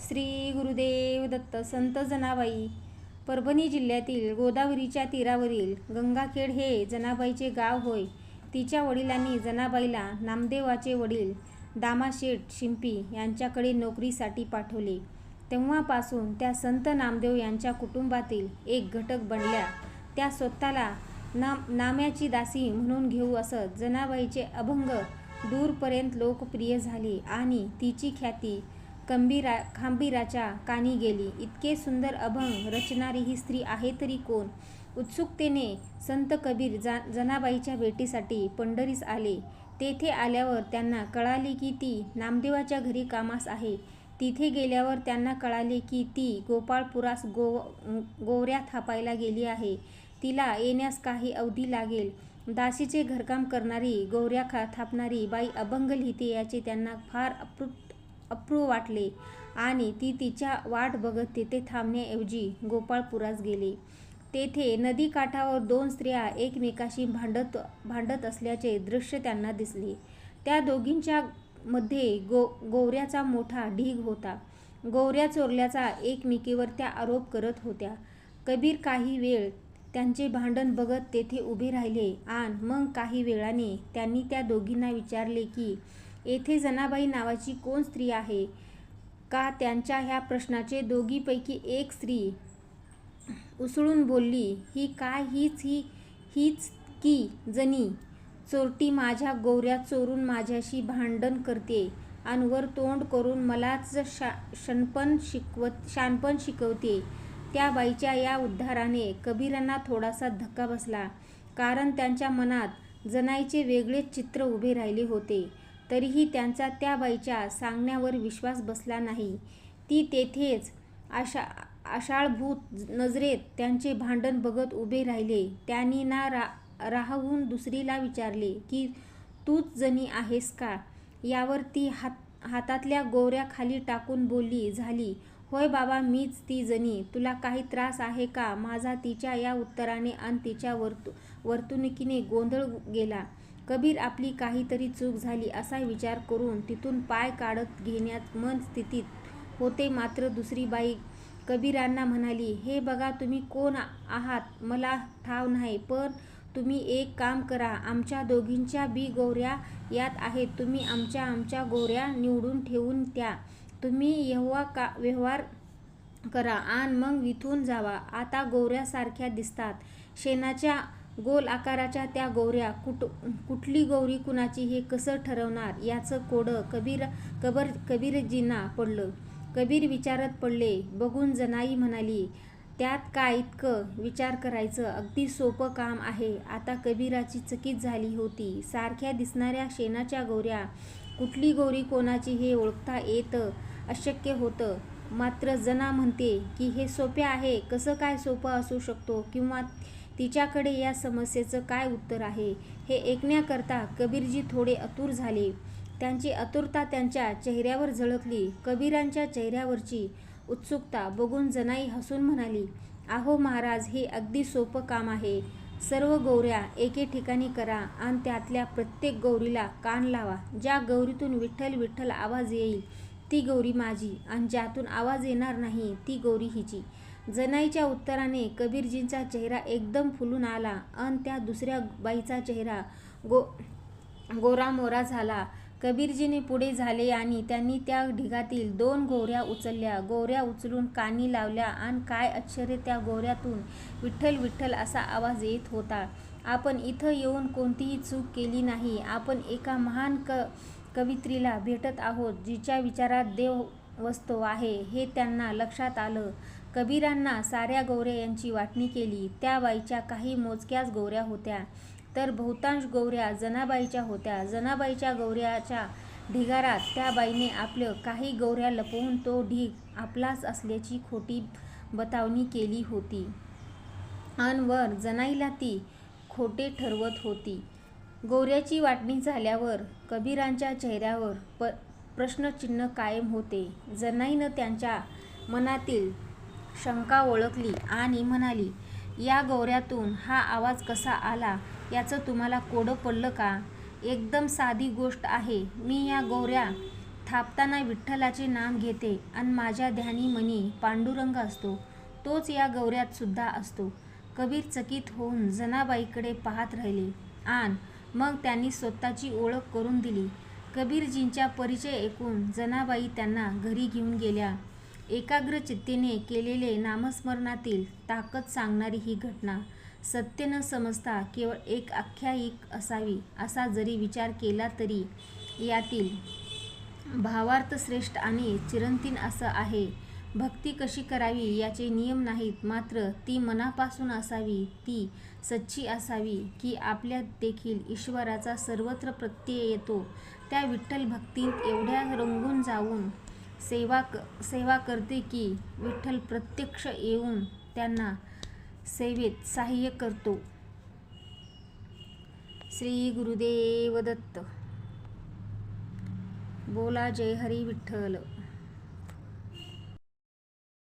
श्री गुरुदेव दत्त संत जनाबाई परभणी जिल्ह्यातील गोदावरीच्या तीरावरील गंगाखेड हे जनाबाईचे गाव होय. तिच्या वडिलांनी जनाबाईला नामदेवाचे वडील दामाशेठ शिंपी यांच्याकडे नोकरीसाठी पाठवले. तेव्हापासून त्या संत नामदेव यांच्या कुटुंबातील एक घटक बनल्या. त्या स्वतःला नाम नाम्याची दासी म्हणून घेऊ असत जनाबाईचे अभंग दूरपर्यंत लोकप्रिय झाले आणि तिची ख्याती कंबीरा खांबीराच्या कानी गेली. इतके सुंदर अभंग रचणारी ही स्त्री आहे तरी कोण? उत्सुकतेने संत कबीर जा जनाबाईच्या भेटीसाठी पंढरीस आले. तेथे आल्यावर त्यांना कळाले की ती नामदेवाच्या घरी कामास आहे. तिथे गेल्यावर त्यांना कळाले की ती गोपाळपुरास गो गोवऱ्या थापायला गेली आहे. तिला येण्यास काही अवधी लागेल. दासीचे घरकाम करणारी गोवऱ्या खा थापणारी बाई अभंग लिहिते याचे त्यांना फार अप्रूप अप्रूव वाटले आणि ती तिच्या वाट बघत तेथे थांबण्याऐवजी गोपाळपुरास गेले. तेथे नदीकाठावर दोन स्त्रिया एकमेकाशी भांडत भांडत असल्याचे दृश्य त्यांना दिसले. त्या दोघींच्या मध्ये गो गोवऱ्याचा मोठा ढीग होता. गोवऱ्या चोरल्याचा एकमेकीवर त्या आरोप करत होत्या. कबीर काही वेळ त्यांचे भांडण बघत तेथे उभे राहिले आणि मग काही वेळाने त्यांनी त्या दोघींना विचारले की येथे जनाबाई नावाची कोण स्त्री आहे? का त्यांच्या ह्या प्रश्नाचे दोघीपैकी एक स्त्री उसळून बोलली ही काय? हीच ही हीच की जनी? चोरटी माझ्या गोऱ्या चोरून माझ्याशी भांडण करते आणि वर तोंड करून मलाच शा शणपण शिकवत शानपण शिकवते. त्या बाईच्या या उद्धाराने कबीरांना थोडासा धक्का बसला. कारण त्यांच्या मनात जनाईचे वेगळेच चित्र उभे राहिले होते. तरीही त्यांचा त्या बाईच्या सांगण्यावर विश्वास बसला नाही. ती तेथेच आशा आषाळभूत नजरेत त्यांचे भांडण बघत उभे राहिले. त्यांनी ना रा राहून दुसरीला विचारले की तूच जणी आहेस का? यावर ती हात हातातल्या गोऱ्या खाली टाकून बोलली झाली. होय बाबा मीच ती जणी. तुला काही त्रास आहे का? माझा तिच्या या उत्तराने आणि तिच्या वर्तु वर्तणुकीने गोंधळ गेला. कबीर आपली काहीतरी चूक झाली असा विचार करून तिथून पाय काढत घेण्यात मन स्थितीत होते. मात्र दुसरी बाई कबीरांना म्हणाली हे बघा तुम्ही कोण आहात? मला ठाव नाही पण तुम्ही एक काम करा. आमच्या दोघींच्या बी गोऱ्या यात आहेत. तुम्ही आमच्या आमच्या गोऱ्या निवडून ठेवून त्या तुम्ही येव्हा का व्यवहार करा आणि मग इथून जावा. आता गोऱ्यासारख्या दिसतात. शेणाच्या गोल आकाराच्या त्या गौऱ्या कुट कुठली गौरी कुणाची हे कसं ठरवणार? याचं कोडं कबीर कबर कबीरजींना पडलं. कबीर विचारत पडले बघून जनाई म्हणाली त्यात काय इतकं विचार करायचं? अगदी सोपं काम आहे. आता कबीराची चकित झाली होती. सारख्या दिसणाऱ्या शेणाच्या गौऱ्या कुठली गौरी कोणाची हे ओळखता येतं अशक्य होतं. मात्र जना म्हणते की हे सोपे आहे. कसं काय सोपं असू शकतो? किंवा तिच्याकडे या समस्येचं काय उत्तर आहे? हे ऐकण्याकरता कबीरजी थोडे अतुर झाले. त्यांची आतुरता त्यांच्या चेहऱ्यावर झळकली. कबीरांच्या चेहऱ्यावरची उत्सुकता बघून जनाई हसून म्हणाली आहो महाराज हे अगदी सोपं काम आहे. सर्व गौऱ्या एके ठिकाणी करा आणि त्यातल्या प्रत्येक गौरीला कान लावा. ज्या गौरीतून विठ्ठल विठ्ठल आवाज येईल ती गौरी माझी आणि ज्यातून आवाज येणार नाही ती गौरी हिची. जनाईच्या उत्तराने कबीरजींचा चेहरा एकदम फुलून आला आणि त्या दुसऱ्या बाईचा चेहरा गो गोरामोरा झाला. कबीरजीने पुढे झाले आणि त्यांनी त्या ढिगातील दोन गोऱ्या उचलल्या. गोवऱ्या उचलून कानी लावल्या आणि काय आश्चर्य त्या गोऱ्यातून विठ्ठल विठ्ठल असा आवाज येत होता. आपण इथं येऊन कोणतीही चूक केली नाही. आपण एका महान क कवित्रीला भेटत आहोत जिच्या विचारात देव वसतो आहे हे त्यांना लक्षात आलं. कबीरांना साऱ्या गौऱ्या यांची वाटणी केली. त्या बाईच्या काही मोजक्याच गौऱ्या होत्या. तर बहुतांश गौऱ्या जनाबाईच्या होत्या. जनाबाईच्या गौऱ्याच्या ढिगारात त्या बाईने आपलं काही गौऱ्या लपवून तो ढीग आपलाच असल्याची खोटी बतावणी केली होती. अन वर जनाईला ती खोटे ठरवत होती. गौऱ्याची वाटणी झाल्यावर कबीरांच्या चेहऱ्यावर प प्रश्नचिन्ह कायम होते. जनाईनं त्यांच्या मनातील शंका ओळखली आणि म्हणाली या गौऱ्यातून हा आवाज कसा आला? याचं तुम्हाला कोडं पडलं का? एकदम साधी गोष्ट आहे. मी या गौऱ्या थापताना विठ्ठलाचे नाम घेते आणि माझ्या ध्यानी मनी पांडुरंग असतो. तोच या गौऱ्यात सुद्धा असतो. कबीर चकित होऊन जनाबाईकडे पाहत राहिले. आण मग त्यांनी स्वतःची ओळख करून दिली. कबीरजींच्या परिचय ऐकून जनाबाई त्यांना घरी घेऊन गेल्या. एकाग्र चित्तेने केलेले नामस्मरणातील ताकद सांगणारी ही घटना सत्य न समजता केवळ एक आख्यायिक असावी असा जरी विचार केला तरी यातील भावार्थ श्रेष्ठ आणि चिरंतीन असं आहे. भक्ती कशी करावी याचे नियम नाहीत मात्र ती मनापासून असावी ती सच्ची असावी की आपल्यात देखील ईश्वराचा सर्वत्र प्रत्यय येतो. त्या विठ्ठल भक्तीत एवढ्या रंगून जाऊन सेवा क सेवा करते की विठ्ठल प्रत्यक्ष येऊन त्यांना सेवेत सहाय्य करतो. श्री गुरुदेव दत्त. बोला जय हरी विठ्ठल.